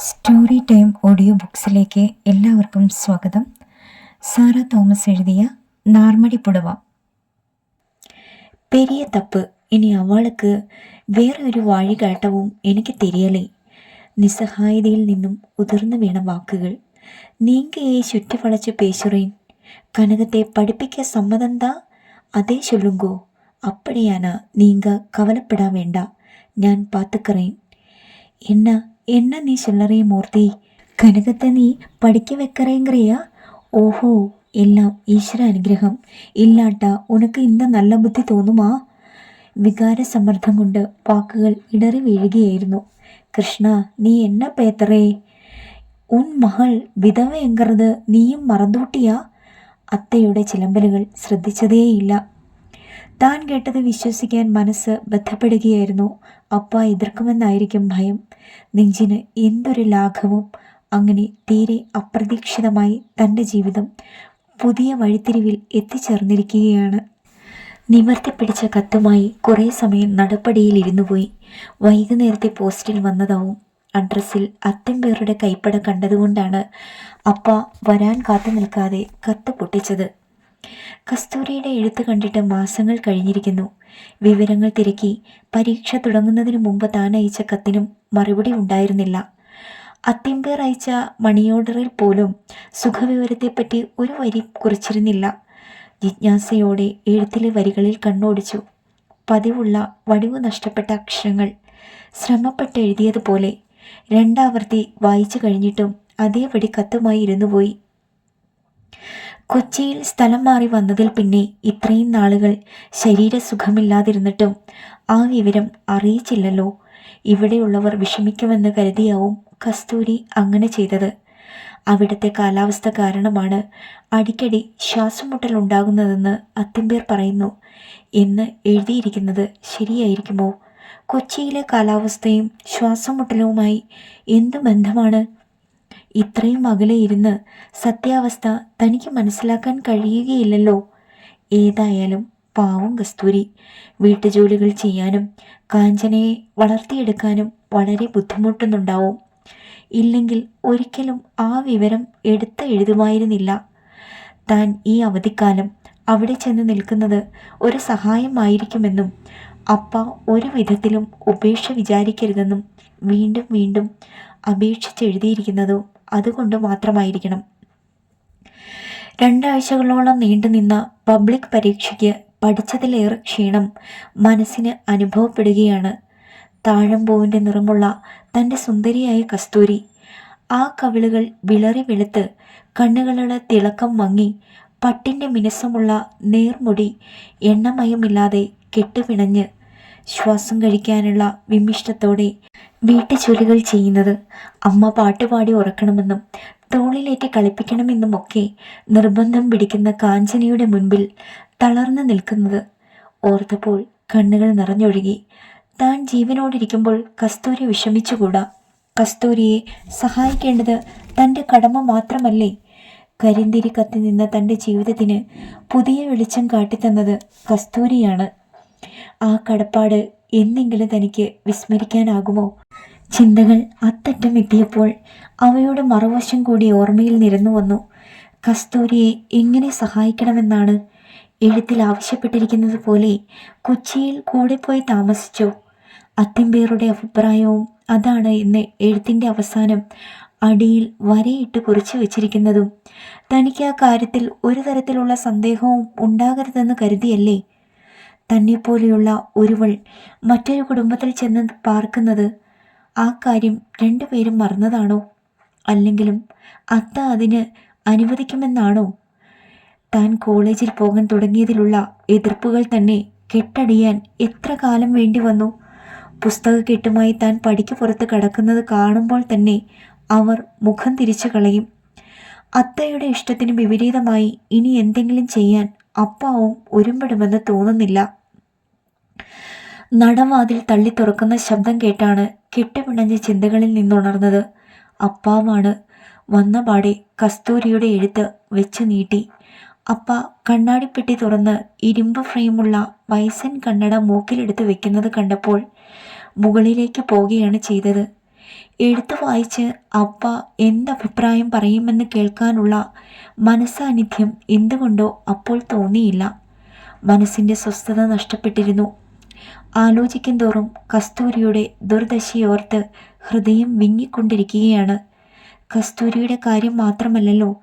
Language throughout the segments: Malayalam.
സ്റ്റോറി ടൈം ഓഡിയോ ബുക്സിലേക്ക് എല്ലാവർക്കും സ്വാഗതം സാറ തോമസ് എഴുതിയ നാർമടി പുടവ പെരിയ തപ്പ് ഇനി അവൾക്ക് വേറെ ഒരു വഴികാട്ടവും എനിക്ക് തെരിയലേ നിസ്സഹായതയിൽ നിന്നും ഉതിർന്നു വീണ വാക്കുകൾ നീങ്കയെ ചുറ്റിവളച്ച് പേശുറേൻ കനകത്തെ പഠിപ്പിക്ക സമ്മതന്താ അതേ ചൊല്ലുങ്കോ அப்படியானா நீங்க கவலைப்பட வேண்டாம் ഞാൻ പാത്തുക്കറേൻ என்ன என்ன நீ சொல்லறே மூர்த்தி கனகத்தை நீ படிக்க வைக்கிறேங்கிறியா ஓஹோ எல்லாம் ഈശ്വര അനുഗ്രഹം ഇല്ലാട്ട ഉനക്ക് ഇന്ന നല്ല ബുദ്ധി തോന്നുമാ വികാര സമ്മർദ്ദം കൊണ്ട് വാക്കുകൾ ഇടറി വീഴുകയായിരുന്നു കൃഷ്ണ നീ എന്ന പേത്തറേ ഉൻ മകൾ വിധവ എങ്കറത് നീയും മറന്നൂട്ടിയാ അത്തയുടെ ചിലമ്പലുകൾ ശ്രദ്ധിച്ചതേയില്ല താൻ കേട്ടത് വിശ്വസിക്കാൻ മനസ്സ് ബന്ധപ്പെടുകയായിരുന്നു അപ്പ എതിർക്കുമെന്നായിരിക്കും ഭയം. നെഞ്ചിന് എന്തൊരു ലാഘവും. അങ്ങനെ തീരെ അപ്രതീക്ഷിതമായി തന്റെ ജീവിതം പുതിയ വഴിത്തിരിവിൽ എത്തിച്ചേർന്നിരിക്കുകയാണ്. നിവർത്തി പിടിച്ച കത്തുമായി കുറേ സമയം നടപ്പടിയിൽ ഇരുന്നു പോയി. വൈകുന്നേരത്തെ പോസ്റ്റിൽ വന്നതാവും. അഡ്രസ്സിൽ അത്തമ്പേരുടെ കൈപ്പട കണ്ടതുകൊണ്ടാണ് അപ്പ വരാൻ കാത്തു നിൽക്കാതെ കത്ത് പൊട്ടിച്ചത്. കസ്തൂരിയുടെ എഴുത്ത് കണ്ടിട്ട് മാസങ്ങൾ കഴിഞ്ഞിരിക്കുന്നു. വിവരങ്ങൾ തിരക്കി പരീക്ഷ തുടങ്ങുന്നതിന് മുമ്പ് താൻ അയച്ച കത്തിനും മറുപടി ഉണ്ടായിരുന്നില്ല. അത്തിമ്പേർ അയച്ച മണി ഓർഡറിൽ പോലും സുഖവിവരത്തെപ്പറ്റി ഒരു വരി കുറിച്ചിരുന്നില്ല. ജിജ്ഞാസയോടെ എഴുത്തിലെ വരികളിൽ കണ്ണോടിച്ചു. പതിവുള്ള വടിവ് നഷ്ടപ്പെട്ട അക്ഷരങ്ങൾ. ശ്രമപ്പെട്ട് എഴുതിയതുപോലെ രണ്ടാവർത്തി വായിച്ചു കഴിഞ്ഞിട്ടും അതേപടി കത്തുമായി ഇരുന്നുപോയി. കൊച്ചിയിൽ സ്ഥലം മാറി വന്നതിൽ പിന്നെ ഇത്രയും നാളുകൾ ശരീരസുഖമില്ലാതിരുന്നിട്ടും ആ വിവരം അറിയിച്ചില്ലല്ലോ. ഇവിടെയുള്ളവർ വിഷമിക്കുമെന്ന് കരുതിയാവും കസ്തൂരി അങ്ങനെ ചെയ്തത്. അവിടുത്തെ കാലാവസ്ഥ കാരണമാണ് അടിക്കടി ശ്വാസമുട്ടൽ ഉണ്ടാകുന്നതെന്ന് അത്തിമ്പേർ പറയുന്നു. എന്ന് എഴുതിയിരിക്കുന്നത് ശരിയായിരിക്കുമോ? കൊച്ചിയിലെ കാലാവസ്ഥയും ശ്വാസമുട്ടലുമായി എന്തു ബന്ധമാണ്? ഇത്രയും അകലെ ഇരുന്ന് സത്യാവസ്ഥ തനിക്ക് മനസ്സിലാക്കാൻ കഴിയുകയില്ലല്ലോ. ഏതായാലും പാവം കസ്തൂരി. വീട്ടുജോലികൾ ചെയ്യാനും കാഞ്ചനയെ വളർത്തിയെടുക്കാനും വളരെ ബുദ്ധിമുട്ടുന്നുണ്ടാവും. ഇല്ലെങ്കിൽ ഒരിക്കലും ആ വിവരം എടുത്ത് എഴുതുമായിരുന്നില്ല. താൻ ഈ അവധിക്കാലം അവിടെ ചെന്ന് നിൽക്കുന്നത് ഒരു സഹായമായിരിക്കുമെന്നും അപ്പ ഒരു വിധത്തിലും ഉപേക്ഷ വിചാരിക്കരുതെന്നും വീണ്ടും വീണ്ടും അപേക്ഷിച്ചെഴുതിയിരിക്കുന്നതോ അതുകൊണ്ട് മാത്രമായിരിക്കണം. രണ്ടാഴ്ചകളോളം നീണ്ടുനിന്ന പബ്ലിക് പരീക്ഷയ്ക്ക് പഠിച്ചതിലേറെ ക്ഷീണം മനസ്സിന് അനുഭവപ്പെടുകയാണ്. താഴമ്പൂവിന്റെ നിറമുള്ള തന്റെ സുന്ദരിയായ കസ്തൂരി. ആ കവിളുകൾ വിളറി വെളുത്ത് കണ്ണുകളുടെ തിളക്കം മങ്ങി പട്ടിന്റെ മിനുസമുള്ള നേർമുടി എണ്ണമയമില്ലാതെ കെട്ടുപിണഞ്ഞ് ശ്വാസം കഴിക്കാനുള്ള വിമിഷ്ടത്തോടെ വീട്ടുജോലികൾ ചെയ്യുന്നത് അമ്മ പാട്ടുപാടി ഉറക്കണമെന്നും തോളിലേറ്റ് കളിപ്പിക്കണമെന്നും ഒക്കെ നിർബന്ധം പിടിക്കുന്ന കാഞ്ചനയുടെ മുൻപിൽ തളർന്നു നിൽക്കുന്നത് ഓർത്തപ്പോൾ കണ്ണുകൾ നിറഞ്ഞൊഴുകി. താൻ ജീവനോടിരിക്കുമ്പോൾ കസ്തൂരി വിഷമിച്ചുകൂടാ. കസ്തൂരിയെ സഹായിക്കേണ്ടത് തന്റെ കടമ മാത്രമല്ലേ? കരിന്തിരി കത്തി നിന്ന തന്റെ ജീവിതത്തിന് പുതിയ വെളിച്ചം കാട്ടിത്തന്നത് കസ്തൂരിയാണ്. ആ കടപ്പാട് എന്നെങ്കിലും തനിക്ക് വിസ്മരിക്കാനാകുമോ? ചിന്തകൾ അത്തറ്റം എത്തിയപ്പോൾ അവയുടെ മറുവശം കൂടി ഓർമ്മയിൽ നിരന്നു വന്നു. കസ്തൂരിയെ എങ്ങനെ സഹായിക്കണമെന്നാണ് എഴുത്തിൽ ആവശ്യപ്പെട്ടിരിക്കുന്നത് പോലെ കൊച്ചിയിൽ കൂടെ പോയി താമസിച്ചു. അത്തിമ്പേറുടെ അഭിപ്രായവും അതാണ് എന്ന് എഴുത്തിന്റെ അവസാനം അടിയിൽ വരയിട്ട് കുറിച്ചു വച്ചിരിക്കുന്നതും. തനിക്ക് ആ കാര്യത്തിൽ ഒരു തരത്തിലുള്ള സന്ദേഹവും ഉണ്ടാകരുതെന്ന് കരുതിയല്ലേ? തന്നെപ്പോലെയുള്ള ഒരുവൾ മറ്റൊരു കുടുംബത്തിൽ ചെന്ന് പാർക്കുന്നത് ആ കാര്യം രണ്ടുപേരും മറന്നതാണോ? അല്ലെങ്കിലും അത്ത അതിന് അനുവദിക്കുമെന്നാണോ? താൻ കോളേജിൽ പോകാൻ തുടങ്ങിയതിലുള്ള എതിർപ്പുകൾ തന്നെ കെട്ടടിയാൻ എത്ര കാലം വേണ്ടി വന്നു? പുസ്തക കെട്ടുമായി താൻ പടിക്ക് പുറത്ത് കടക്കുന്നത് കാണുമ്പോൾ തന്നെ അവർ മുഖം തിരിച്ചു കളയും. അത്തയുടെ ഇഷ്ടത്തിന് വിപരീതമായി ഇനി എന്തെങ്കിലും ചെയ്യാൻ അപ്പാവും ഒരുമ്പെടുമെന്ന് തോന്നുന്നില്ല. നടവാതിൽ തള്ളി തുറക്കുന്ന ശബ്ദം കേട്ടാണ് കെട്ടുപിണഞ്ഞ ചിന്തകളിൽ നിന്നുണർന്നത്. അപ്പാവാണ് വന്ന പാടെ കസ്തൂരിയുടെ എഴുത്ത് വെച്ച് നീട്ടി. അപ്പ കണ്ണാടിപ്പെട്ടി തുറന്ന് ഇരുമ്പ് ഫ്രെയിമുള്ള വയസ്സൻ കണ്ണട മൂക്കിലെടുത്ത് വെക്കുന്നത് കണ്ടപ്പോൾ മുകളിലേക്ക് പോവുകയാണ് ചെയ്തത്. എഴുത്ത് വായിച്ച് അപ്പ എന്തഭിപ്രായം പറയുമെന്ന് കേൾക്കാനുള്ള മനസ്സാന്നിധ്യം എന്തുകൊണ്ടോ അപ്പോൾ തോന്നിയില്ല. മനസ്സിന്റെ സ്വസ്ഥത നഷ്ടപ്പെട്ടിരുന്നു. ആലോചിക്കും തോറും കസ്തൂരിയുടെ ദുർദശയോർത്ത് ഹൃദയം വിങ്ങിക്കൊണ്ടിരിക്കുകയാണ്. കസ്തൂരിയുടെ കാര്യം മാത്രമല്ലല്ലോ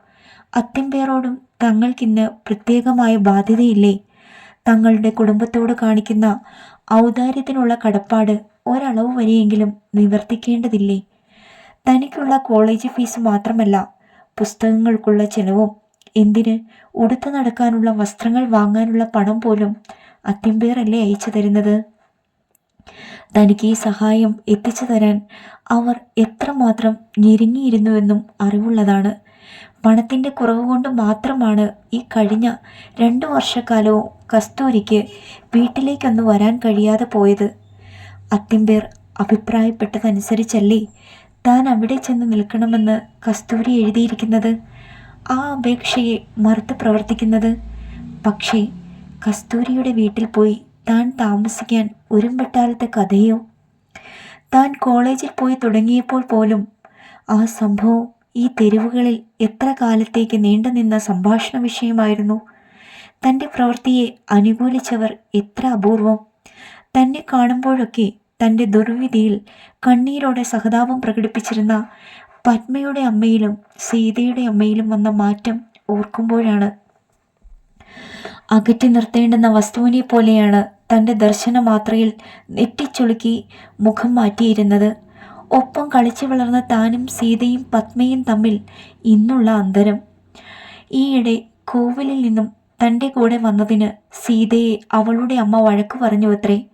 അത്തിമ്പേറോടും തങ്ങൾക്കിന്ന് പ്രത്യേകമായ ബാധ്യതയില്ലേ? തങ്ങളുടെ കുടുംബത്തോട് കാണിക്കുന്ന ഔദാര്യത്തിനുള്ള കടപ്പാട് ഒരളവ് വരെയെങ്കിലും നിവർത്തിക്കേണ്ടതില്ലേ? തനിക്കുള്ള കോളേജ് ഫീസ് മാത്രമല്ല പുസ്തകങ്ങൾക്കുള്ള ചെലവും. എന്തിന് ഉടുത്തു നടക്കാനുള്ള വസ്ത്രങ്ങൾ വാങ്ങാനുള്ള പണം പോലും അത്തിമ്പേറല്ലേ അയച്ചു തരുന്നത്? തനിക്ക് ഈ സഹായം എത്തിച്ചു തരാൻ അവർ എത്രമാത്രം ഞെരുങ്ങിയിരുന്നുവെന്നും അറിവുള്ളതാണ്. പണത്തിന്റെ കുറവ് കൊണ്ട് മാത്രമാണ് ഈ കഴിഞ്ഞ രണ്ടു വർഷക്കാലവും കസ്തൂരിക്ക് വീട്ടിലേക്കൊന്നു വരാൻ കഴിയാതെ പോയത്. അത്തിമ്പേർ അഭിപ്രായപ്പെട്ടതനുസരിച്ചല്ലേ താൻ അവിടെ ചെന്ന് നിൽക്കണമെന്ന് കസ്തൂരി എഴുതിയിരിക്കുന്നത്? ആ അപേക്ഷയെ മറുത്ത് പ്രവർത്തിക്കുന്നത്? പക്ഷേ കസ്തൂരിയുടെ വീട്ടിൽ പോയി താൻ താമസിക്കാൻ ഉരുമ്പെട്ടാലത്തെ കഥയോ താൻ കോളേജിൽ പോയി തുടങ്ങിയപ്പോൾ പോലും ആ സംഭവം ഈ തെരുവുകളിൽ എത്ര കാലത്തേക്ക് നീണ്ടുനിന്ന സംഭാഷണ വിഷയമായിരുന്നു. തന്റെ പ്രവൃത്തിയെ അനുകൂലിച്ചവർ എത്ര അപൂർവം. തന്നെ കാണുമ്പോഴൊക്കെ തന്റെ ദുർവിധിയിൽ കണ്ണീരോടെ സഹതാപം പ്രകടിപ്പിച്ചിരുന്ന പത്മയുടെ അമ്മയിലും സീതയുടെ അമ്മയിലും വന്ന മാറ്റം ഓർക്കുമ്പോഴാണ് അകറ്റി നിർത്തേണ്ടുന്ന വസ്തുവിനെ പോലെയാണ് തന്റെ ദർശന മാത്രയിൽ നെറ്റിച്ചുളുക്കി മുഖം മാറ്റിയിരുന്നത്. ഒപ്പം കളിച്ചു വളർന്ന താനും സീതയും പത്മയും തമ്മിൽ ഇന്നുള്ള അന്തരം. ഈയിടെ കോവിലിൽ നിന്നും തന്റെ കൂടെ വന്നതിന് സീതയെ അവളുടെ അമ്മ വഴക്കു പറഞ്ഞു അത്രേ.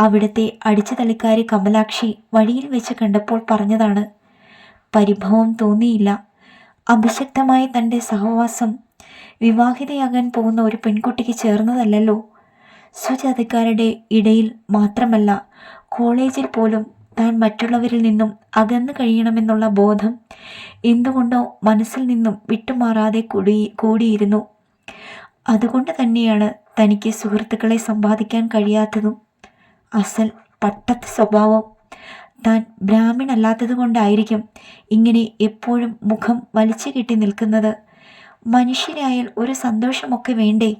അവിടുത്തെ അടിച്ചു തളിക്കാരി കമലാക്ഷി വഴിയിൽ വെച്ച് കണ്ടപ്പോൾ പറഞ്ഞതാണ് പരിഭവം തോന്നിയില്ല. അഭിശക്തമായ തന്റെ സഹവാസം വിവാഹിതയാകാൻ പോകുന്ന ഒരു പെൺകുട്ടിക്ക് ചേർന്നതല്ലല്ലോ. സ്വജാതിക്കാരുടെ ഇടയിൽ മാത്രമല്ല കോളേജിൽ പോലും താൻ മറ്റുള്ളവരിൽ നിന്നും അകന്നു കഴിയണമെന്നുള്ള ബോധം എന്തുകൊണ്ടോ മനസ്സിൽ നിന്നും വിട്ടുമാറാതെ കൂടി കൂടിയിരുന്നു. അതുകൊണ്ട് തന്നെയാണ് തനിക്ക് സുഹൃത്തുക്കളെ സമ്പാദിക്കാൻ കഴിയാത്തതും. അസൽ പട്ടത്ത് സ്വഭാവം. താൻ ബ്രാഹ്മണല്ലാത്തത് കൊണ്ടായിരിക്കും ഇങ്ങനെ എപ്പോഴും മുഖം വലിച്ചു കെട്ടി നിൽക്കുന്നത്. മനുഷ്യരായാൽ ഒരു സന്തോഷമൊക്കെ വേണ്ടേ?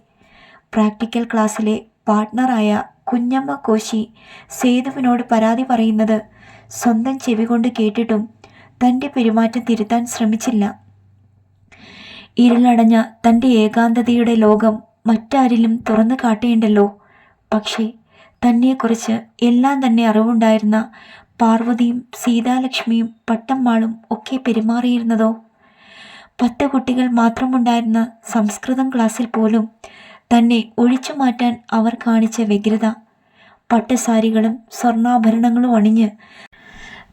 പ്രാക്ടിക്കൽ ക്ലാസ്സിലെ പാർട്ട്ണറായ കുഞ്ഞമ്മ കോശി സേതുവിനോട് പരാതി പറയുന്നത് സ്വന്തം ചെവി കൊണ്ട് കേട്ടിട്ടും തന്റെ പെരുമാറ്റം തിരുത്താൻ ശ്രമിച്ചില്ല. ഇരുളടഞ്ഞ തന്റെ ഏകാന്തതയുടെ ലോകം മറ്റാരിലും തുറന്നു കാട്ടേണ്ടല്ലോ. പക്ഷേ തന്നെക്കുറിച്ച് എല്ലാം തന്നെ അറിവുണ്ടായിരുന്ന പാർവതിയും സീതാലക്ഷ്മിയും പട്ടമ്മാളും ഒക്കെ പെരുമാറിയിരുന്നതോ? പത്ത് കുട്ടികൾ മാത്രമുണ്ടായിരുന്ന സംസ്കൃതം ക്ലാസ്സിൽ പോലും തന്നെ ഒഴിച്ചു മാറ്റാൻ അവർ കാണിച്ച വ്യഗ്രത. പട്ടസാരികളും സ്വർണാഭരണങ്ങളും അണിഞ്ഞ്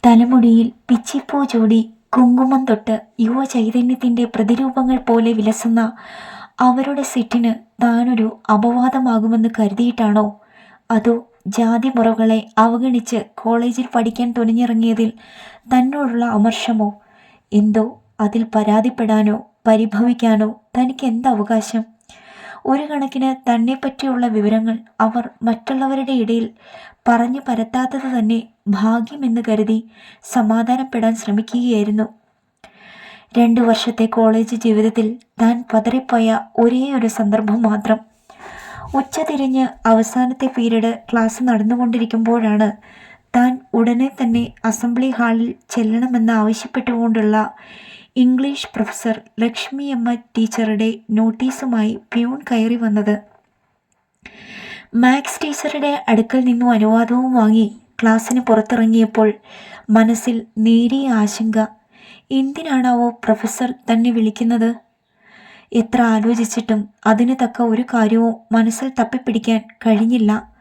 തലമുടിയിൽ പിച്ചിപ്പൂ ചൂടി കുങ്കുമം തൊട്ട് യുവ ചൈതന്യത്തിന്റെ പ്രതിരൂപങ്ങൾ പോലെ വിലസുന്ന അവരുടെ സെറ്റിന് താനൊരു അപവാദമാകുമെന്ന് കരുതിയിട്ടാണോ? അതോ ജാതി മുറകളെ അവഗണിച്ച് കോളേജിൽ പഠിക്കാൻ തുനിഞ്ഞിറങ്ങിയതിൽ തന്നോടുള്ള അമർഷമോ? എന്തോ അതിൽ പരാതിപ്പെടാനോ പരിഭവിക്കാനോ തനിക്ക് എന്ത് അവകാശം ഒരു കണക്കിന് തന്നെപ്പറ്റിയുള്ള വിവരങ്ങൾ അവർ മറ്റുള്ളവരുടെ ഇടയിൽ പറഞ്ഞു പരത്താത്തത് തന്നെ ഭാഗ്യമെന്ന് കരുതി സമാധാനപ്പെടാൻ ശ്രമിക്കുകയായിരുന്നു. രണ്ടു വർഷത്തെ കോളേജ് ജീവിതത്തിൽ താൻ പതറിപ്പോയ ഒരേ ഒരു സന്ദർഭം മാത്രം. ഉച്ചതിരിഞ്ഞ് അവസാനത്തെ പീരീഡ് ക്ലാസ് നടന്നുകൊണ്ടിരിക്കുമ്പോഴാണ് താൻ ഉടനെ തന്നെ അസംബ്ലി ഹാളിൽ ചെല്ലണമെന്ന് ആവശ്യപ്പെട്ടുകൊണ്ടുള്ള ഇംഗ്ലീഷ് പ്രൊഫസർ ലക്ഷ്മി അമ്മ ടീച്ചറുടെ നോട്ടീസുമായി പ്യൂൺ കയറി വന്നത്. മാത്സ് ടീച്ചറുടെ അടുക്കൽ നിന്നും അനുവാദവും വാങ്ങി ക്ലാസ്സിന് പുറത്തിറങ്ങിയപ്പോൾ മനസ്സിൽ നേരിയ ആശങ്ക എന്തിനാണാവോ പ്രൊഫസർ തന്നെ വിളിക്കുന്നത്? എത്ര ആലോചിച്ചിട്ടും അതിന് തക്ക ഒരു കാര്യവും മനസ്സിൽ തപ്പിപ്പിടിക്കാൻ കഴിഞ്ഞില്ല.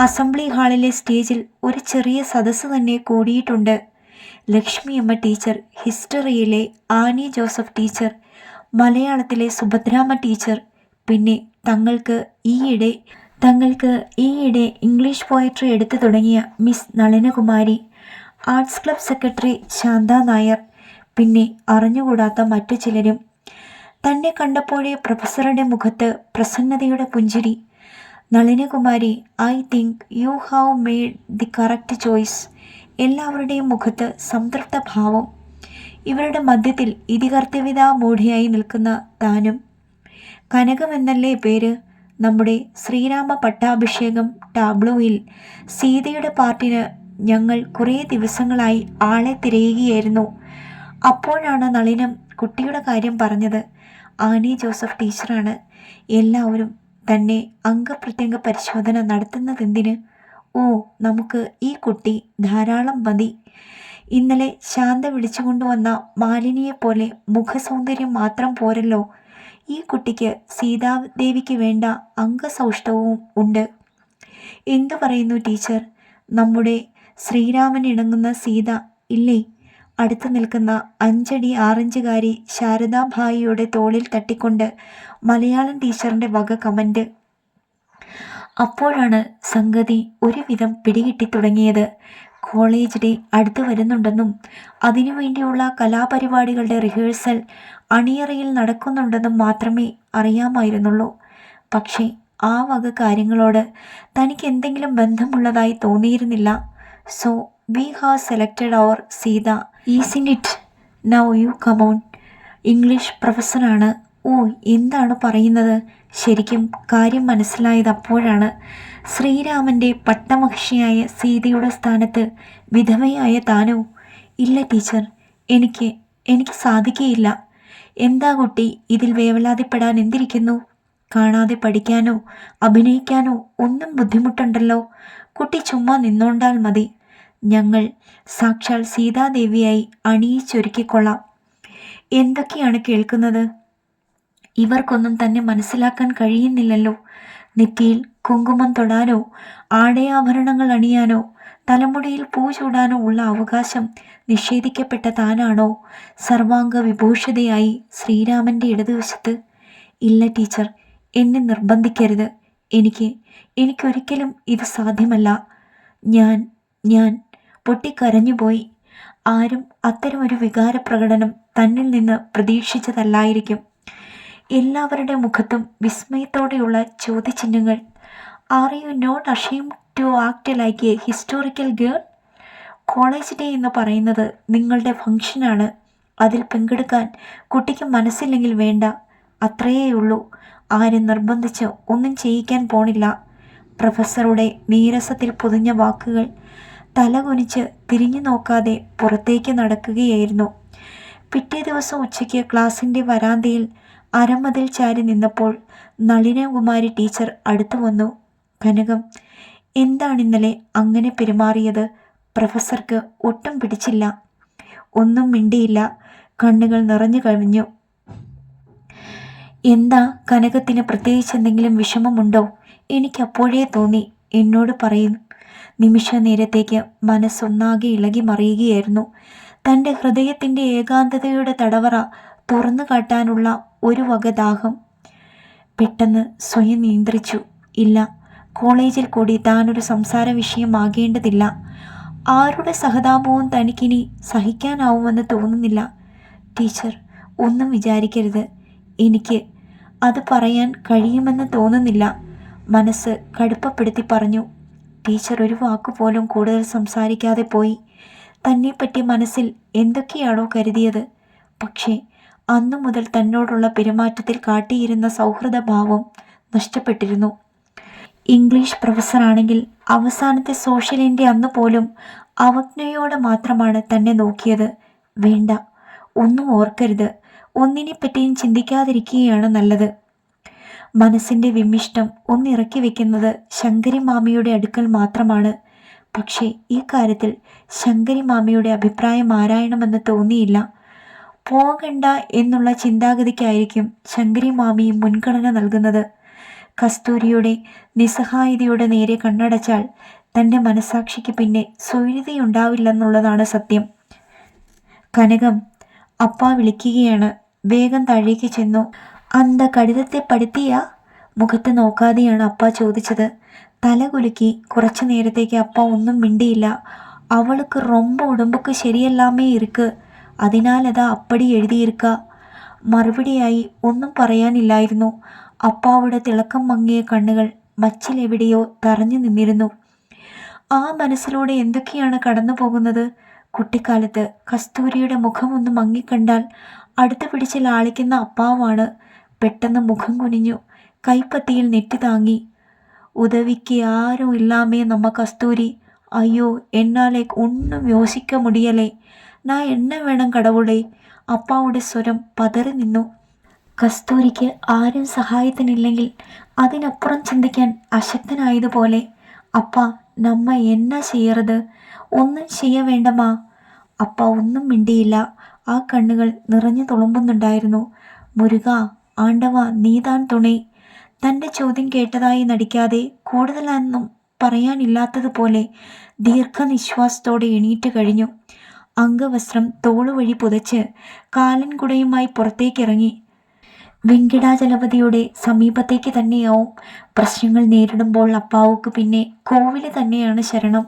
അസംബ്ലി ഹാളിലെ സ്റ്റേജിൽ ഒരു ചെറിയ സദസ്സ് തന്നെ കൂടിയിട്ടുണ്ട്. ലക്ഷ്മിയമ്മ ടീച്ചർ ഹിസ്റ്ററിയിലെ ആനി ജോസഫ് ടീച്ചർ മലയാളത്തിലെ സുഭദ്രാമ്മ ടീച്ചർ. പിന്നെ തങ്ങൾക്ക് ഈയിടെ തങ്ങൾക്ക് ഈയിടെ ഇംഗ്ലീഷ് പോയട്രി എടുത്തു തുടങ്ങിയ miss Nalinakumari arts club secretary Shantha Nair. പിന്നെ അറിഞ്ഞുകൂടാത്ത മറ്റു ചിലരും. തന്നെ കണ്ടപ്പോഴേ പ്രൊഫസറുടെ മുഖത്ത് പ്രസന്നതയുടെ പുഞ്ചിരി. Nalinakumari I think you have made the correct choice എല്ലാവരുടെയും മുഖത്ത് സംതൃപ്ത ഭാവം. ഇവരുടെ മധ്യത്തിൽ ഇതികർത്തവ്യതാ മൂഢിയായി നിൽക്കുന്ന താനും. കനകമെന്നല്ലേ പേര്? നമ്മുടെ ശ്രീരാമ പട്ടാഭിഷേകം ടാബ്ലോയിൽ സീതയുടെ പാർട്ടിന് ഞങ്ങൾ കുറേ ദിവസങ്ങളായി ആളെ തിരയുകയായിരുന്നു. അപ്പോഴാണ് നളിനം കുട്ടിയുടെ കാര്യം പറഞ്ഞത്. ആനി ജോസഫ് ടീച്ചറാണ്. എല്ലാവരും തന്നെ അംഗപ്രത്യംഗ പരിശോധന നടത്തുന്നതെന്തിന്? ഓ നമുക്ക് ഈ കുട്ടി ധാരാളം മതി. ഇന്നലെ ശാന്ത വിളിച്ചുകൊണ്ടുവന്ന മാലിനിയെപ്പോലെ മുഖസൗന്ദര്യം മാത്രം പോരല്ലോ. ഈ കുട്ടിക്ക് സീതാദേവിക്ക് വേണ്ട അംഗസൗഷ്ടവും ഉണ്ട്. എന്തു പറയുന്നു ടീച്ചർ? നമ്മുടെ ശ്രീരാമൻ ഇണങ്ങുന്ന സീത ഇല്ലേ? അടുത്ത് നിൽക്കുന്ന അഞ്ചടി ആറഞ്ചുകാരി ശാരദാഭായിയുടെ തോളിൽ തട്ടിക്കൊണ്ട് മലയാളം ടീച്ചറിന്റെ വക കമന്റ് അപ്പോഴാണ് സംഗതി ഒരുവിധം പിടികിട്ടി തുടങ്ങിയത് കോളേജ് ഡേ അടുത്തു വരുന്നുണ്ടെന്നും അതിനുവേണ്ടിയുള്ള കലാപരിപാടികളുടെ റിഹേഴ്സൽ അണിയറയിൽ നടക്കുന്നുണ്ടെന്നും മാത്രമേ അറിയാമായിരുന്നുള്ളൂ. പക്ഷേ ആ വക കാര്യങ്ങളോട് തനിക്ക് എന്തെങ്കിലും ബന്ധമുള്ളതായി തോന്നിയിരുന്നില്ല. So we have selected our Seetha. Isn't it? Now you come on. English പ്രൊഫസറാണ്. ഓ എന്താണ് പറയുന്നത്? ശരിക്കും കാര്യം മനസ്സിലായത് അപ്പോഴാണ് ശ്രീരാമന്റെ പട്ടമഹിഷിയായ സീതയുടെ സ്ഥാനത്ത് വിധവയായ താനോ ഇല്ല ടീച്ചർ എനിക്ക് എനിക്ക് സാധിക്കുകയില്ല എന്താ കുട്ടി ഇതിൽ വേവലാതിപ്പെടാൻ എന്തിരിക്കുന്നു? കാണാതെ പഠിക്കാനോ അഭിനയിക്കാനോ ഒന്നും ബുദ്ധിമുട്ടുണ്ടല്ലോ. കുട്ടി ചുമ്മാ നിന്നോണ്ടാൽ മതി. ഞങ്ങൾ സാക്ഷാൽ സീതാദേവിയായി അണിയിച്ചൊരുക്കിക്കൊള്ളാം. എന്തൊക്കെയാണ് കേൾക്കുന്നത്? ഇവർക്കൊന്നും തന്നെ മനസ്സിലാക്കാൻ കഴിയുന്നില്ലല്ലോ. നെറ്റിയിൽ കുങ്കുമം തൊടാനോ ആടയാഭരണങ്ങൾ അണിയാനോ തലമുടിയിൽ പൂ ചൂടാനോ ഉള്ള അവകാശം നിഷേധിക്കപ്പെട്ട താനാണോ സർവാംഗ വിഭൂഷിതയായി ശ്രീരാമന്റെ ഇടതുവശത്ത്? ഇല്ല ടീച്ചർ എന്നെ നിർബന്ധിക്കരുത്. എനിക്ക് എനിക്കൊരിക്കലും ഇത് സാധ്യമല്ല. ഞാൻ ഞാൻ പൊട്ടിക്കരഞ്ഞുപോയി. ആരും അത്തരമൊരു വികാരപ്രകടനം തന്നിൽ നിന്ന് പ്രതീക്ഷിച്ചതല്ലായിരിക്കും. എല്ലാവരുടെ മുഖത്തും വിസ്മയത്തോടെയുള്ള ചോദ്യചിഹ്നങ്ങൾ. Are you not ashamed to act like a historical girl college day എന്ന് പറയുന്നത് നിങ്ങളുടെ ഫംഗ്ഷനാണ് അതിൽ പങ്കെടുക്കാൻ കുട്ടിക്ക് മനസ്സില്ലെങ്കിൽ വേണ്ട. അത്രയേ ഉള്ളൂ. ആരും നിർബന്ധിച്ച് ഒന്നും ചെയ്യിക്കാൻ പോണില്ല. പ്രൊഫസറുടെ നീരസത്തിൽ പൊതിഞ്ഞ വാക്കുകൾ തലകുനിച്ച് തിരിഞ്ഞു നോക്കാതെ പുറത്തേക്ക് നടക്കുകയായിരുന്നു. പിറ്റേ ദിവസം ഉച്ചയ്ക്ക് ക്ലാസിന്റെ വരാന്തയിൽ അരമതിൽ ചാരി നിന്നപ്പോൾ നളിനകുമാരി ടീച്ചർ അടുത്തു വന്നു. കനകം എന്താണ് ഇന്നലെ അങ്ങനെ പെരുമാറിയത്? പ്രൊഫസർക്ക് ഒട്ടും പിടിച്ചില്ല. ഒന്നും മിണ്ടിയില്ല. കണ്ണുകൾ നിറഞ്ഞു കഴിഞ്ഞു എന്താ കനകത്തിന് പ്രത്യേകിച്ച് എന്തെങ്കിലും വിഷമമുണ്ടോ? എനിക്കപ്പോഴേ തോന്നി. എന്നോട് പറയും. നിമിഷ നേരത്തേക്ക് മനസ്സൊന്നാകെ ഇളകി മറിയുകയായിരുന്നു. തന്റെ ഹൃദയത്തിന്റെ ഏകാന്തതയുടെ തടവറ തുറന്നു കാട്ടാനുള്ള ഒരു വക ദാഹം. പെട്ടെന്ന് സ്വയം നിയന്ത്രിച്ചു. ഇല്ല കോളേജിൽ കൂടി താനൊരു സംസാര വിഷയമാകേണ്ടതില്ല. ആരുടെ സഹതാപവും തനിക്കിനി സഹിക്കാനാവുമെന്ന് തോന്നുന്നില്ല. ടീച്ചർ ഒന്നും വിചാരിക്കരുത്. എനിക്ക് അത് പറയാൻ കഴിയുമെന്ന് തോന്നുന്നില്ല. മനസ്സ് കടുപ്പപ്പെടുത്തി പറഞ്ഞു. ടീച്ചർ ഒരു വാക്കുപോലും കൂടുതൽ സംസാരിക്കാതെ പോയി. തന്നെപ്പറ്റി മനസ്സിൽ എന്തൊക്കെയാണോ കരുതിയത്. പക്ഷേ അന്നു മുതൽ തന്നോടുള്ള പെരുമാറ്റത്തിൽ കാട്ടിയിരുന്ന സൗഹൃദഭാവം നഷ്ടപ്പെട്ടിരുന്നു. ഇംഗ്ലീഷ് പ്രൊഫസറാണെങ്കിൽ അവസാനത്തെ സോഷ്യലിന്റെ അന്ന് പോലും അവജ്ഞയോടെ മാത്രമാണ് തന്നെ നോക്കിയത്. വേണ്ട ഒന്നും ഓർക്കരുത്. ഒന്നിനെപ്പറ്റിയും ചിന്തിക്കാതിരിക്കുകയാണ് നല്ലത്. മനസ്സിന്റെ വിമ്മിഷ്ടം ഒന്നിറക്കി വെക്കുന്നത് ശങ്കരി മാമിയുടെ അടുക്കൽ മാത്രമാണ്. പക്ഷേ ഈ കാര്യത്തിൽ ശങ്കരി മാമിയുടെ അഭിപ്രായം ആരായണമെന്ന് തോന്നിയില്ല. പോകണ്ട എന്നുള്ള ചിന്താഗതിക്കായിരിക്കും ശങ്കരി മാമി മുൻഗണന നൽകുന്നത്. കസ്തൂരിയുടെ നിസ്സഹായതയുടെ നേരെ കണ്ണടച്ചാൽ തന്റെ മനസാക്ഷിക്ക് പിന്നെ സ്വൈര്യതയുണ്ടാവില്ലെന്നുള്ളതാണ് സത്യം. കനകം അപ്പ വിളിക്കുകയാണ്. വേഗം താഴേക്ക് ചെന്നു. അന്ത കടിതത്തെ പഠിത്തിയ മുഖത്ത് നോക്കാതെയാണ് അപ്പ ചോദിച്ചത്. തല കുലുക്കി കുറച്ചു നേരത്തേക്ക് അപ്പ ഒന്നും മിണ്ടിയില്ല. അവൾക്ക് റൊമ്പ ഉടുമ്പൊക്കെ ശരിയല്ലാമേ ഇരിക്ക്. അതിനാലതാ അപ്പടി എഴുതിയിരിക്ക മറുപടിയായി ഒന്നും പറയാനില്ലായിരുന്നു. അപ്പാവുടെ തിളക്കം മങ്ങിയ കണ്ണുകൾ മച്ചിലെവിടെയോ തറഞ്ഞു നിന്നിരുന്നു. ആ മനസ്സിലൂടെ എന്തൊക്കെയാണ് കടന്നു പോകുന്നത്? കുട്ടിക്കാലത്ത് കസ്തൂരിയുടെ മുഖമൊന്ന് മങ്ങിക്കണ്ടാൽ അടുത്തു പിടിച്ച് ലാളിക്കുന്ന അപ്പാവാണ്. പെട്ടെന്ന് മുഖം കുനിഞ്ഞു കൈപ്പത്തിയിൽ നെറ്റി താങ്ങി. ഉദവിക്ക് ആരും ഇല്ലാമേ നമ്മ കസ്തൂരി. അയ്യോ എന്നാലേ ഒന്നും യോസിക്ക മുടിയലേ. നാ എന്നെ വേണം കടവുളെ അപ്പാവുടെ സ്വരം പതറി നിന്നു. കസ്തൂരിക്ക് ആരും സഹായത്തിനില്ലെങ്കിൽ അതിനപ്പുറം ചിന്തിക്കാൻ അശക്തനായതുപോലെ അപ്പ നമ്മ എന്നാ ചെയ്യരുത്? ഒന്നും ചെയ്യ വേണ്ടമാ അപ്പ ഒന്നും മിണ്ടിയില്ല. ആ കണ്ണുകൾ നിറഞ്ഞു തുളുമ്പുന്നുണ്ടായിരുന്നു. മുരുക ആണ്ടവ നീതാൻ തുണേ. തന്റെ ചോദ്യം കേട്ടതായി നടിക്കാതെ കൂടുതലൊന്നും പറയാനില്ലാത്തതുപോലെ ദീർഘനിശ്വാസത്തോടെ എണീറ്റ് കഴിഞ്ഞു. അംഗവസ്ത്രം തോളുവഴി പുതച്ച് കാലൻകുടയുമായി പുറത്തേക്കിറങ്ങി. വെങ്കിടാചലപതിയുടെ സമീപത്തേക്ക് തന്നെയാവും പ്രശ്നങ്ങൾ നേരിടുമ്പോൾ അപ്പാവുക്ക് പിന്നെ കോവിൽ തന്നെയാണ് ശരണം.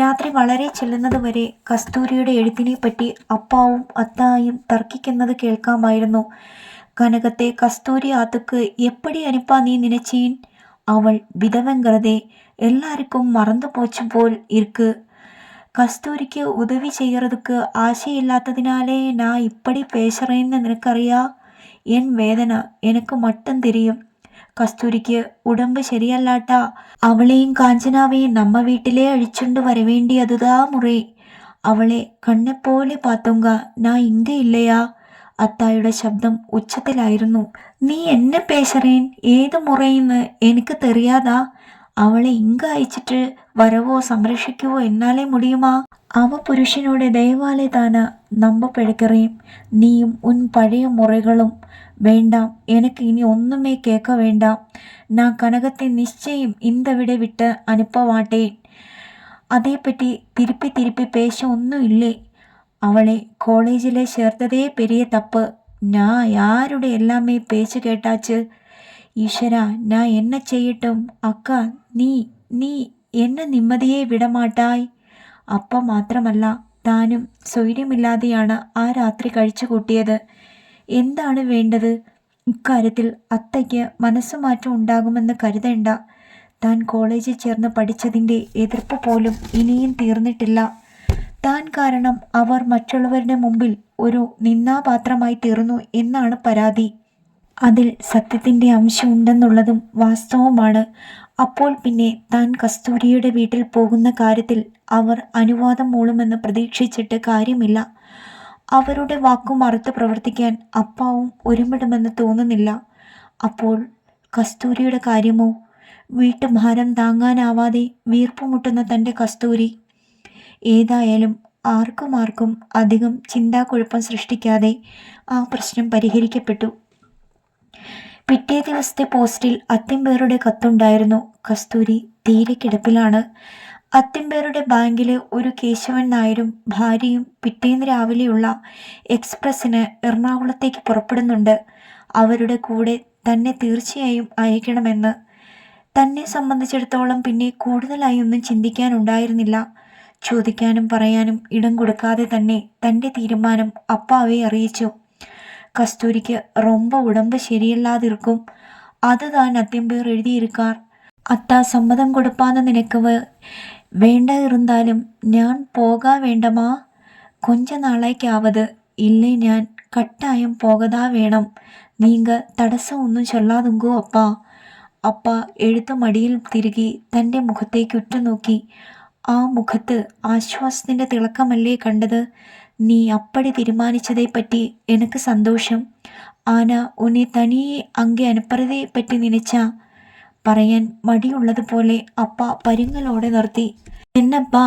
രാത്രി വളരെ ചെല്ലുന്നതുവരെ കസ്തൂരിയുടെ എഴുത്തിനെപ്പറ്റി അപ്പാവും അത്തായും തർക്കിക്കുന്നത് കേൾക്കാമായിരുന്നു. കനകത്തെ കസ്തൂരി ആത്തുക്ക് എപ്പടി അനുപ്പാ നീ നിനച്ചീൻ? അവൾ വിധവങ്കറതെ എല്ലാവർക്കും മറന്നു പോച്ചുപോൽ ഇർക്ക് കസ്തൂരിക്ക് ഉദവി ചെയ്യറതുക്ക് ആശയില്ലാത്തതിനാലേ നാ ഇപ്പടി പേശറേന്ന് നിനക്കറിയാ? എൻ വേദന എനക്ക് മട്ടം തിരിയും. കസ്തൂരിക്ക് ഉടമ്പ് ശരിയല്ലാട്ട. അവളെയും കാഞ്ചനാവെയും നമ്മ വീട്ടിലേ അഴിച്ചുണ്ട് വരവേണ്ടി അതുതാ മുറി. അവളെ കണ്ണെപ്പോലെ പാത്തുങ്ക നാ ഇങ്ക ഇല്ലയാ അത്തായുടെ ശബ്ദം ഉച്ചത്തിലായിരുന്നു. നീ എന്നെ പേശറേൻ? ഏത് മുറയിന്ന്? എനിക്ക് തെറിയാതാ. അവളെ ഇങ്ക അയച്ചിട്ട് വരവോ സംരക്ഷിക്കുവോ എന്നാലേ മുടിയുമാ. അവ പുരുഷനോട് ദയവാലെ താന നമ്പപ്പെടുക്കറിയും നീയും ഉൻ പഴയ മുറികളും വേണ്ടാം. എനിക്ക് ഇനി ഒന്നുമേ കേൾക്ക വേണ്ടാം. നാ കനകത്തെ നിശ്ചയം ഇന്തവിടെ വിട്ട് അനുപ്പവാട്ടേ അതേപ്പറ്റി തിരുപ്പി തിരുപ്പി പേശ ഒന്നുമില്ലേ? അവളെ കോളേജിലെ ചേർത്തതേ പെരിയ തപ്പ്. ഞാൻ ആരുടെ എല്ലാമേ പേച്ച് കേട്ടാച്ച്? ഈശ്വര ഞാൻ എന്നെ ചെയ്യട്ടും. അക്ക നീ നീ എന്നെ നിമ്മതിയെ വിടമാട്ടായി. അപ്പ മാത്രമല്ല താനും സ്വൈര്യമില്ലാതെയാണ് ആ രാത്രി കഴിച്ചു കൂട്ടിയത്. എന്താണ് വേണ്ടത്? ഇക്കാര്യത്തിൽ അത്തയ്ക്ക് മനസ്സുമാറ്റം ഉണ്ടാകുമെന്ന് കരുതേണ്ട. താൻ കോളേജിൽ ചേർന്ന് പഠിച്ചതിന്റെ എതിർപ്പ് പോലും ഇനിയും തീർന്നിട്ടില്ല. താൻ കാരണം അവർ മറ്റുള്ളവരുടെ മുമ്പിൽ ഒരു നിന്നാപാത്രമായി തീർന്നു എന്നാണ് പരാതി. അതിൽ സത്യത്തിന്റെ അംശമുണ്ടെന്നുള്ളതും വാസ്തവമാണ്. അപ്പോൾ പിന്നെ താൻ കസ്തൂരിയുടെ വീട്ടിൽ പോകുന്ന കാര്യത്തിൽ അവർ അനുവാദം മൂളുമെന്ന് പ്രതീക്ഷിച്ചിട്ട് കാര്യമില്ല. അവരുടെ വാക്കു മറുത്ത് പ്രവർത്തിക്കാൻ അപ്പാവും ഒരുമിടുമെന്ന് തോന്നുന്നില്ല. അപ്പോൾ കസ്തൂരിയുടെ കാര്യമോ? വീട്ടുഭാരം താങ്ങാനാവാതെ വീർപ്പുമുട്ടുന്ന തന്റെ കസ്തൂരി. ഏതായാലും ആർക്കും ആർക്കും അധികം ചിന്താക്കുഴപ്പം സൃഷ്ടിക്കാതെ ആ പ്രശ്നം പരിഹരിക്കപ്പെട്ടു. പിറ്റേ ദിവസത്തെ പോസ്റ്റിൽ അത്തിമ്പേറുടെ കത്തുണ്ടായിരുന്നു. കസ്തൂരി തീരെ കിടപ്പിലാണ്. അത്തിമ്പേറുടെ ബാങ്കിലെ ഒരു കേശവൻ നായരും ഭാര്യയും പിറ്റേന്ന് രാവിലെയുള്ള എക്സ്പ്രസ്സിന് എറണാകുളത്തേക്ക് പുറപ്പെടുന്നുണ്ട്. അവരുടെ കൂടെ തന്നെ തീർച്ചയായും അയക്കണമെന്ന്. തന്നെ സംബന്ധിച്ചിടത്തോളം പിന്നെ കൂടുതലായി ഒന്നും ചിന്തിക്കാനുണ്ടായിരുന്നില്ല. ചോദിക്കാനും പറയാനും ഇടം കൊടുക്കാതെ തന്നെ തന്റെ തീരുമാനം അപ്പാവെ അറിയിച്ചു. கஸ்தூரிக்கு ரொம்ப உடம்பு சரியில்லாதிருக்கும் அதுதான் அத்தியம்பேர் எழுதியிருக்கார் അത്താ സമ്മതം കൊടുപ്പാന്ന് നിനക്ക് വേണ്ട ഇരുന്നാലും ഞാൻ പോകാ വേണ്ടമാ കൊഞ്ച നാളേക്കാവത് ഇല്ലേ ഞാൻ കട്ടായം പോകതാ വേണം നീങ്ക തടസ്സം ഒന്നും ചൊല്ലാതുങ്കോ അപ്പാ അപ്പ എഴുത്ത് മടിയിൽ തിരുകി തൻ്റെ മുഖത്തേക്ക് ഉറ്റുനോക്കി ആ മുഖത്ത് ആശ്വാസത്തിൻ്റെ തിളക്കമല്ലേ കണ്ടത് നീ അപ്പടി തീരുമാനിച്ചതേ പറ്റി എനിക്ക് സന്തോഷം ആന ഉന്നെ തനിയെ അങ്ങേ അനുപ്പറതേ പറ്റി നനച്ചാ പറയാൻ മടിയുള്ളതുപോലെ അപ്പ പരുങ്ങലോടെ നിർത്തി എന്നപ്പാ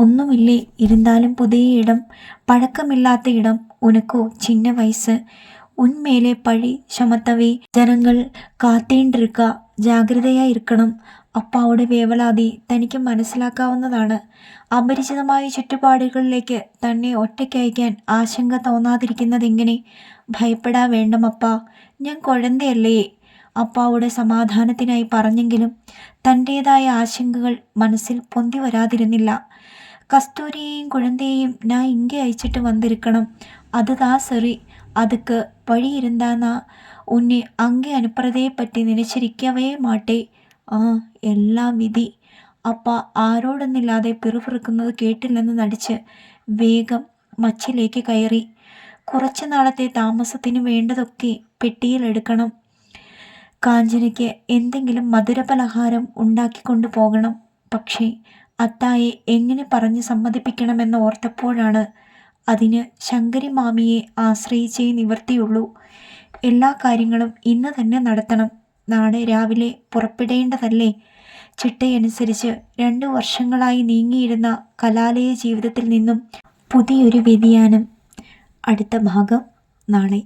ഒന്നുമില്ലേ ഇരുന്നാലും പുതിയ ഇടം പഴക്കമില്ലാത്ത ഇടം ഉനക്കോ ചിന്ന വയസ്സ് ഉന്മേലെ പഴി ചമത്തവേ ജനങ്ങൾ കാത്തേണ്ടിരിക്ക ജാഗ്രതയായിരിക്കണം. അപ്പാവുടെ വേവലാതി തനിക്ക് മനസ്സിലാക്കാവുന്നതാണ്. അപരിചിതമായ ചുറ്റുപാടുകളിലേക്ക് തന്നെ ഒറ്റയ്ക്കയക്കാൻ ആശങ്ക തോന്നാതിരിക്കുന്നതെങ്ങനെ? ഭയപ്പെടാ വേണ്ടമപ്പ. ഞാൻ കുഴന്തയല്ലേ? അപ്പാവുടെ സമാധാനത്തിനായി പറഞ്ഞെങ്കിലും തന്റേതായ ആശങ്കകൾ മനസ്സിൽ പൊന്തി വരാതിരുന്നില്ല. കസ്തൂരിയെയും കുഴന്തയെയും ഞാൻ ഇங்கே അയച്ചിട്ട് വന്നിരിക്കണം. അതുതാ സെറി. അതുക്ക് വഴിയിരുന്നാ ഉന്നെ അങ്ങേ അനുപ്രതയെ പറ്റി നനച്ചിരിക്കവേ മാട്ടെ. ആ എല്ലാ വിധി. അപ്പ ആരോടെന്നില്ലാതെ പിറുപിറുക്കുന്നത് കേട്ടില്ലെന്ന് നടിച്ച് വേഗം മച്ചിലേക്ക് കയറി. കുറച്ചു നാളത്തെ താമസത്തിന് വേണ്ടതൊക്കെ പെട്ടിയിലെടുക്കണം കാഞ്ചനയ്ക്ക് എന്തെങ്കിലും മധുരപലഹാരം ഉണ്ടാക്കിക്കൊണ്ടു പോകണം. പക്ഷേ അത്തായെ എങ്ങനെ പറഞ്ഞ് സമ്മതിപ്പിക്കണമെന്ന് ഓർത്തപ്പോഴാണ് അതിന് ശങ്കരി മാമിയെ ആശ്രയിച്ചേ നിവർത്തിയുള്ളൂ. എല്ലാ കാര്യങ്ങളും ഇന്ന് തന്നെ നടത്തണം. നാളെ രാവിലെ പുറപ്പെടേണ്ടതല്ലേ? ചിട്ടയനുസരിച്ച് രണ്ടു വർഷങ്ങളായി നീങ്ങിയിരുന്ന കലാലയ ജീവിതത്തിൽ നിന്നും പുതിയൊരു വ്യതിയാനം. അടുത്ത ഭാഗം നാളെ.